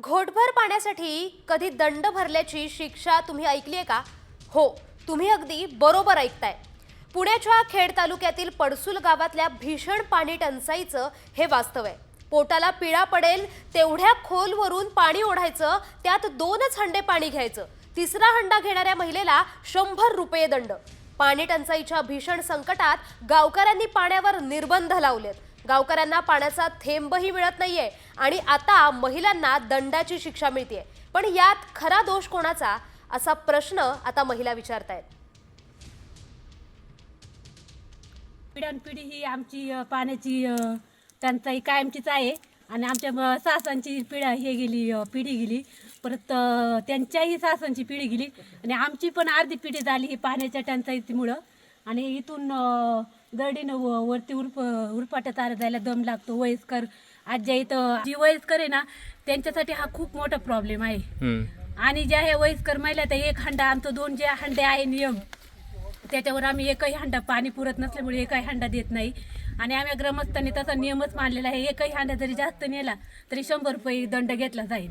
घोटभर पाण्यासाठी कधी दंड भरल्याची शिक्षा तुम्ही ऐकली आहे का? हो तुम्ही अगदी बरोबर ऐकताय. पुण्याच्या खेड तालुक्यातील पडसूल गावातल्या भीषण पाणी टंचाईचं हे वास्तव आहे. पोटाला पिळा पडेल तेवढ्या खोलवरून पाणी ओढायचं त्यात दोनच हंडे पाणी घ्यायचं. तिसरा हंडा घेणाऱ्या महिलेला शंभर रुपये दंड. पाणी टंचाईच्या भीषण संकटात गावकऱ्यांनी पाण्यावर निर्बंध लावलेत. गावकऱ्यांना पाण्याचा थेंबही मिळत नाहीये आणि आता महिलांना दंडाची शिक्षा मिळते पण यात खरा दोष कोणाचा? असा प्रश्न आता महिला विचारतायत. पिढ्यानपिढी ही आमची अ, पाण्याची अ, टंचाई कायमचीच आहे. आणि आमच्या सासांची पिढ्या हे गेली अ, पिढी गेली. परत अ, त्यांच्याही सासांची पिढी गेली. आणि आमची पण अर्धी पिढी झाली ही पाण्याच्या टंचाईमुळं. आणि इथून अ, दरडीनं व- वरती उरप उरपाट्यात आलं जायला दम लागतो. वयस्कर आज्या इथं जी वयस्कर आहे ना त्यांच्यासाठी हा खूप मोठा प्रॉब्लेम आहे. आणि ज्या ह्या वयस्कर महिला त्या एक हंडा आमचं दोन जे हंडे आहे नियम त्याच्यावर आम्ही एकही हंडा पाणी पुरत नसल्यामुळे एकही हंडा देत नाही. आणि आम्ही ग्रामस्थांनी तसा नियमच मानलेला आहे एकही हंडा जरी जास्त नेला तरी शंभर रुपये दंड घेतला जाईल.